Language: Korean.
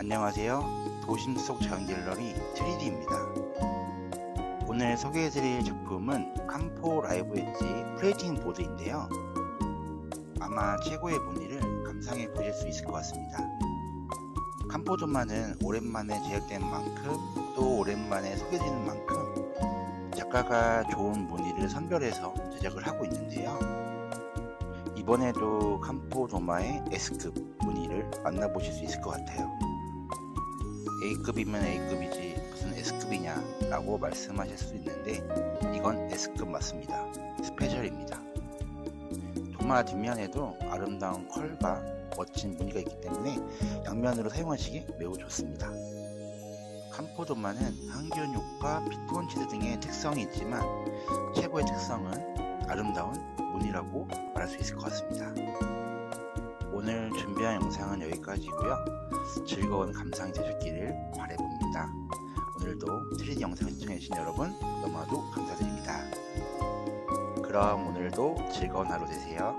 안녕하세요. 도심 속 자연 갤러리 3D입니다. 오늘 소개해드릴 작품은 캄포 라이브 엣지 플레이팅 보드인데요. 아마 최고의 무늬를 감상해 보실 수 있을 것 같습니다. 캄포도마는 오랜만에 제작된 만큼 또 오랜만에 소개되는 만큼 작가가 좋은 무늬를 선별해서 제작을 하고 있는데요. 이번에도 캄포 도마의 S급 무늬를 만나보실 수 있을 것 같아요. A급이면 A급이지 무슨 S급이냐 라고 말씀하실 수 있는데 이건 S급 맞습니다. 스페셜입니다. 도마 뒷면에도 아름다운 컬과 멋진 무늬가 있기 때문에 양면으로 사용하시기 매우 좋습니다. 캄포 도마는 항균육과 피톤 치드 등의 특성이 있지만 최고의 특성은 아름다운 무늬라고 말할 수 있을 것 같습니다. 여기까지고요. 즐거운 감상이 되셨기를 바라봅니다. 오늘도 3D 영상 시청해주신 여러분 너무나도 감사드립니다. 그럼 오늘도 즐거운 하루 되세요.